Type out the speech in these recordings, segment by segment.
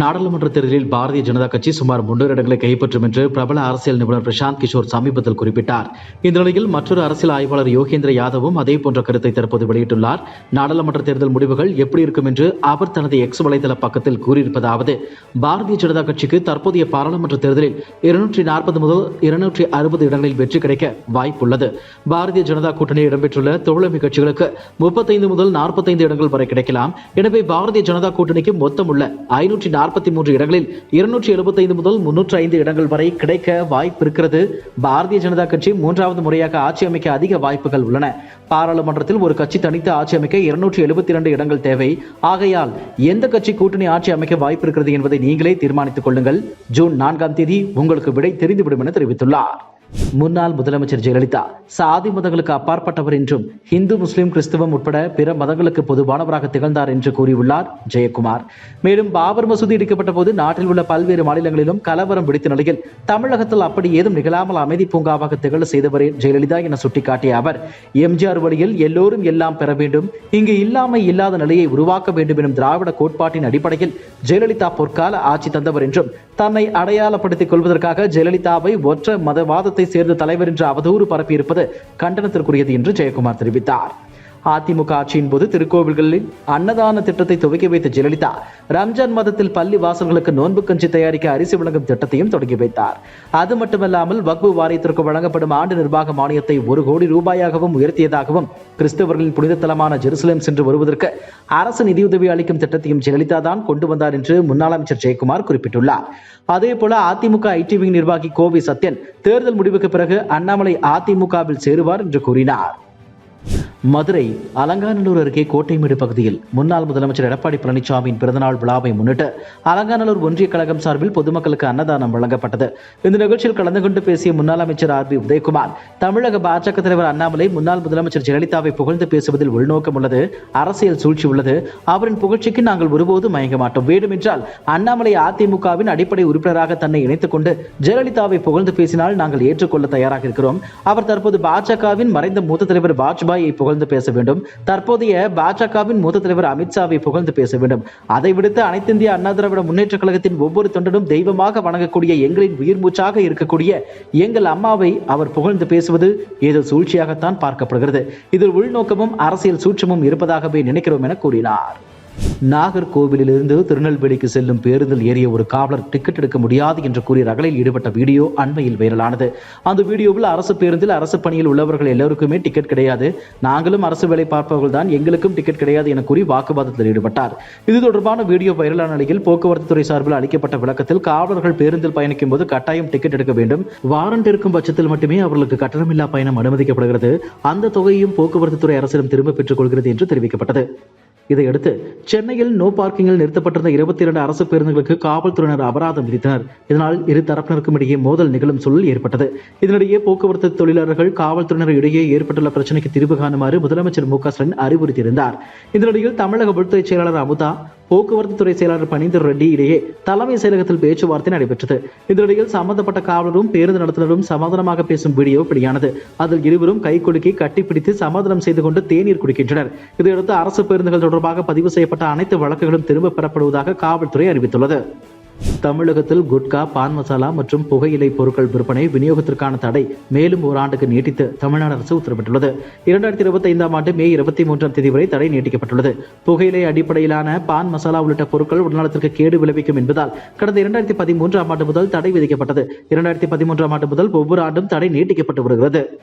நாடாளுமன்ற தேர்தலில் பாரதிய ஜனதா கட்சி சுமார் முன்னூறு இடங்களை கைப்பற்றும் என்று பிரபல அரசியல் நிபுணர் பிரசாந்த் கிஷோர் சமீபத்தில் குறிப்பிட்டார். இந்த நிலையில் மற்றொரு அரசியல் ஆய்வாளர் யோகேந்திர யாதவும் அதே போன்ற கருத்தை தற்போது வெளியிட்டுள்ளார். நாடாளுமன்ற தேர்தல் முடிவுகள் எப்படி இருக்கும் என்று அவர் தனது எக்ஸ் வலைதள பக்கத்தில் கூறியிருப்பதாவது பாரதிய ஜனதா கட்சிக்கு தற்போதைய பாராளுமன்ற தேர்தலில் இருநூற்றி நாற்பது முதல் இருநூற்றி அறுபது இடங்களில் வெற்றி கிடைக்க வாய்ப்புள்ளது. பாரதிய ஜனதா கூட்டணியில் இடம்பெற்றுள்ள தோழமை கட்சிகளுக்கு முப்பத்தைந்து முதல் நாற்பத்தைந்து இடங்கள் வரை கிடைக்கலாம். எனவே பாரதிய ஜனதா கூட்டணிக்கு மொத்தம் உள்ள ஐநூற்றி நாற்பத்தி மூன்று இடங்களில் இருநூற்றி எழுபத்தைந்து முதல் முன்னூற்றி ஐந்து இடங்கள் வரை கிடைக்க வாய்ப்பு இருக்கிறது பாரதிய ஜனதா கட்சி மூன்றாவது முறையாக ஆட்சி அமைக்க அதிக வாய்ப்புகள் உள்ளன. பாராளுமன்றத்தில் ஒரு கட்சி தனித்து ஆட்சி அமைக்க இருநூற்றி எழுபத்தி இரண்டு இடங்கள் தேவை. ஆகையால் எந்த கட்சி கூட்டணி ஆட்சி அமைக்க வாய்ப்பு இருக்கிறது என்பதை நீங்களே தீர்மானித்துக் கொள்ளுங்கள். ஜூன் நான்காம் தேதி உங்களுக்கு விடை தெரிந்துவிடும் என தெரிவித்துள்ளார். முன்னாள் முதலமைச்சர் ஜெயலலிதா சாதி மதங்களுக்கு அப்பாற்பட்டவர் என்றும் இந்து முஸ்லிம் கிறிஸ்துவம் உட்பட பிற மதங்களுக்கு பொதுவானவராக திகழ்ந்தார் என்று கூறியுள்ளார் ஜெயக்குமார். மேலும் பாபர் மசூதி இடிக்கப்பட்ட போது நாட்டில் உள்ள பல்வேறு மாநிலங்களிலும் கலவரம் வெடித்த நிலையில் தமிழகத்தில் அப்படி ஏதும் நிகழாமல் அமைதி பூங்காவாக திகழ செய்தவரே ஜெயலலிதா என சுட்டிக்காட்டிய அவர் எம்ஜிஆர் வழியில் எல்லோரும் எல்லாம் பெற வேண்டும் இங்கு இல்லாமை இல்லாத நிலையை உருவாக்க வேண்டும் எனும் திராவிட கோட்பாட்டின் அடிப்படையில் ஜெயலலிதா பொற்கால ஆட்சி தந்தவர் என்றும் தன்னை அடையாளப்படுத்திக் கொள்வதற்காக ஜெயலலிதாவை ஒற்ற மதவாதத்தை சேர்ந்த தலைவர் என்று அவதூறு பரப்பியிருப்பது கண்டனத்திற்குரியது என்று ஜெயக்குமார் தெரிவித்தார். அதிமுக ஆட்சியின் போது திருக்கோவில்களில் அன்னதான திட்டத்தை துவக்கி வைத்த ஜெயலலிதா ரம்ஜான் மாதத்தில் பள்ளி வாசல்களுக்கு நோன்பு கஞ்சி தயாரிக்க அரிசி வழங்கும் திட்டத்தையும் தொடங்கி வைத்தார். அது மட்டுமல்லாமல் வக்பு வாரியத்திற்கு வழங்கப்படும் ஆண்டு நிர்வாக மானியத்தை ஒரு கோடி ரூபாயாகவும் உயர்த்தியதாகவும் கிறிஸ்தவர்களின் புனித தலமான ஜெருசலேம் சென்று வருவதற்கு அரசு நிதியுதவி அளிக்கும் திட்டத்தையும் ஜெயலலிதா தான் கொண்டு வந்தார் என்று முன்னாள் அமைச்சர் ஜெயக்குமார் குறிப்பிட்டுள்ளார். அதேபோல அதிமுக ஐடிவி நிர்வாகி கோவி சத்யன் தேர்தல் முடிவுக்கு பிறகு அண்ணாமலை அதிமுகவில் சேருவார் என்று கூறினார். மதுரை அலங்காநல்லூர் அருகே கோட்டைமேடு பகுதியில் முன்னாள் முதலமைச்சர் எடப்பாடி பழனிசாமியின் பிறந்தநாள் விழாவை முன்னிட்டு அலங்காநல்லூர் ஒன்றிய கழகம் சார்பில் பொதுமக்களுக்கு அன்னதானம் வழங்கப்பட்டது. இந்த நிகழ்ச்சியில் கலந்து கொண்டு பேசிய முன்னாள் அமைச்சர் ஆர் பி உதயகுமார் தமிழக பாஜக தலைவர் அண்ணாமலை முன்னாள் முதலமைச்சர் ஜெயலலிதாவை புகழ்ந்து பேசுவதில் உள்நோக்கம் உள்ளது அரசியல் சூழ்ச்சி உள்ளது. அவரின் புகழ்ச்சிக்கு நாங்கள் ஒருபோதும் மயங்க மாட்டோம். வேண்டுமென்றால் அண்ணாமலை அதிமுகவின் அடிப்படை உறுப்பினராக தன்னை இணைத்துக் கொண்டு ஜெயலலிதாவை புகழ்ந்து பேசினால் நாங்கள் ஏற்றுக்கொள்ள தயாராக இருக்கிறோம். அவர் தற்போது பாஜகவின் மறைந்த மூத்த தலைவர் வாஜ்பாயை புகழ் புகழ்ந்து பேச வேண்டும். தற்போதைய பாஜகவின் மூத்த தலைவர் அமித்ஷாவை புகழ்ந்து பேச வேண்டும். அதை விடுத்து அனைத்து இந்திய அண்ணா திராவிட முன்னேற்ற கழகத்தின் ஒவ்வொரு தொண்டனும் தெய்வமாக வணங்கக்கூடிய எங்களின் உயிர் மூச்சாக இருக்கக்கூடிய எங்கள் அம்மாவை அவர் புகழ்ந்து பேசுவது ஏதோ சூழ்ச்சியாகத்தான் பார்க்கப்படுகிறது. இதில் உள்நோக்கமும் அரசியல் சூட்சமும் இருப்பதாகவே நினைக்கிறோம் என கூறினார். நாகர்கோவிலிருந்து திருநெல்வேலிக்கு செல்லும் பேருந்தில் ஏறிய ஒரு காவலர் டிக்கெட் எடுக்க முடியாது என்று கூறி ரகலில் ஈடுபட்ட வீடியோ அண்மையில் வைரலானது. அந்த வீடியோவில் அரசு பேருந்தில் அரசு பணியில் உள்ளவர்கள் எல்லோருக்குமே டிக்கெட் கிடையாது. நாங்களும் அரசு வேலை பார்ப்பவர்கள் தான் எங்களுக்கும் டிக்கெட் கிடையாது என கூறி வாக்குவாதத்தில் ஈடுபட்டார். இது தொடர்பான வீடியோ வைரலான நிலையில் போக்குவரத்து துறை சார்பில் அளிக்கப்பட்ட விளக்கத்தில் காவலர்கள் பேருந்தில் பயணிக்கும் போது கட்டாயம் டிக்கெட் எடுக்க வேண்டும். வாரண்ட் இருக்கும் பட்சத்தில் மட்டுமே அவர்களுக்கு கட்டணமில்லா பயணம் அனுமதிக்கப்படுகிறது. அந்த தொகையும் போக்குவரத்து துறை அரசிடம் திரும்ப பெற்றுக் கொள்கிறது என்று தெரிவிக்கப்பட்டது. இதையடுத்து சென்னையில் நோ பார்க்கிங்கில் நிறுத்தப்பட்டிருந்த இருபத்தி இரண்டு அரசு பேருந்துகளுக்கு காவல்துறையினர் அபராதம் விதித்தனர். இதனால் இரு தரப்பினருக்கும் இடையே மோதல் நிகழும் சூழல் ஏற்பட்டது. இதனிடையே போக்குவரத்து தொழிலாளர்கள் காவல்துறையினர் இடையே ஏற்பட்டுள்ள பிரச்சனைக்கு தீர்வு காணுமாறு முதலமைச்சர் மு க ஸ்டாலின் அறிவுறுத்தியிருந்தார். இதனிடையில் தமிழக உள்துறை செயலாளர் அமுதா போக்குவரத்து துறை செயலாளர் பனீந்தர் ரெட்டி இடையே தலைமை செயலகத்தில் பேச்சுவார்த்தை நடைபெற்றது. இதனிடையில் சம்பந்தப்பட்ட காவலரும் பேருந்து நடத்துனரும் சமாதானமாக பேசும் வீடியோ வெளியானது. அதில் இருவரும் கை குலுக்கி கட்டிப்பிடித்து சமாதானம் செய்து கொண்டு தேநீர் குடிக்கின்றனர். இதையடுத்து அரசு பேருந்துகள் தொடர்பாக பதிவு செய்யப்பட்ட அனைத்து வழக்குகளும் திரும்ப பெறப்படுவதாக காவல்துறை அறிவித்துள்ளது. தமிழகத்தில் குட்கா பான் மசாலா மற்றும் புகையிலை பொருட்கள் விற்பனை விநியோகத்திற்கான தடை மேலும் ஓராண்டுக்கு நீட்டித்து தமிழ்நாடு அரசு உத்தரவிட்டுள்ளது. இரண்டாயிரத்தி இருபத்தி ஐந்தாம் ஆண்டு மே இருபத்தி மூன்றாம் தேதி வரை தடை நீட்டிக்கப்பட்டுள்ளது. புகையிலை அடிப்படையிலான பான் மசாலா உள்ளிட்ட பொருட்கள் உடல்நலத்திற்கு கேடு விளைவிக்கும் என்பதால் கடந்த இரண்டாயிரத்தி பதிமூன்றாம் ஆண்டு முதல் தடை விதிக்கப்பட்டது. இரண்டாயிரத்தி பதிமூன்றாம் ஆண்டு முதல் ஒவ்வொரு ஆண்டும் தடை நீட்டிக்கப்பட்டு வருகிறது.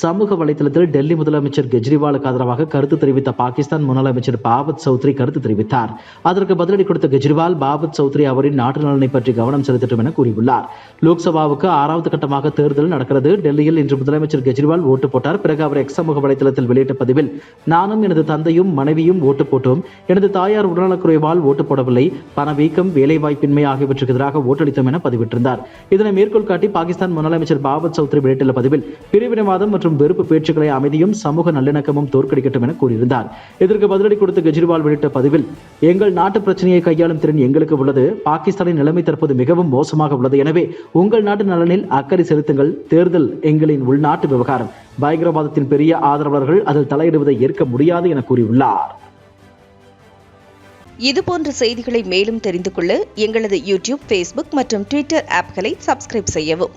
சமூக வலைதளத்தில் டெல்லி முதலமைச்சர் கெஜ்ரிவாலுக்கு ஆதரவாக கருத்து தெரிவித்த பாகிஸ்தான் முன்னாள் அமைச்சர் பாபத் சௌத்ரி கருத்து தெரிவித்தார். அதற்கு பதிலடி கொடுத்த கெஜ்ரிவால் பாபத் சௌத்ரி அவரின் நாட்டு நலனை பற்றி கவனம் செலுத்தட்டும் என கூறியுள்ளார். லோக்சபாவுக்கு ஆறாவது கட்டமாக தேர்தல் நடக்கிறது. டெல்லியில் இன்று முதலமைச்சர் கெஜ்ரிவால் ஓட்டு போட்டார். பிறகு அவர் எக்ஸ் சமூக வலைதளத்தில் வெளியிட்ட பதிவில் நானும் எனது தந்தையும் மனைவியும் ஓட்டு போட்டோம். எனது தாயார் உடல்நலக்குறைவால் ஓட்டு போடவில்லை. பணவீக்கம் வேலைவாய்ப்பின்மை ஆகியவற்றுக்கு எதிராக ஓட்டளித்தோம் என பதிவிட்டிருந்தார். இதனை மேற்கோள் காட்டி பாகிஸ்தான் முன்னாள் அமைச்சர் பாபத் சௌத்ரி வெளியிட்டுள்ள பதிவில் பிரிவினைவாதம் மற்றும் வெறுப்பு பேச்சுக்களை அமைதியும் சமூக நல்லிணக்கமும் தோற்கடிக்கட்டும் என கூறியிருந்தார். இதற்கு பதிலடி கொடுத்த கெஜ்ரிவால் வெளியிட்ட பதிவில் எங்கள் நாட்டு பிரச்சனையை கையாளும் திறன் எங்களுக்கு உள்ளது. பாகிஸ்தானின் நிலைமை தற்போது மிகவும் மோசமாக உள்ளது. எனவே உங்கள் நாட்டு நலனில் அக்கறை செலுத்துங்கள். தேர்தல் எங்களின் உள்நாட்டு விவகாரம். பயங்கரவாதத்தின் பெரிய ஆதரவாளர்கள் அதில் தலையிடுவதை ஏற்க முடியாது என கூறியுள்ளார். இதுபோன்ற செய்திகளை மேலும் தெரிந்து கொள்ள எங்களது யூடியூப் ஃபேஸ்புக் மற்றும் ட்விட்டர் ஆப்களை சப்ஸ்கிரைப் செய்யவும்.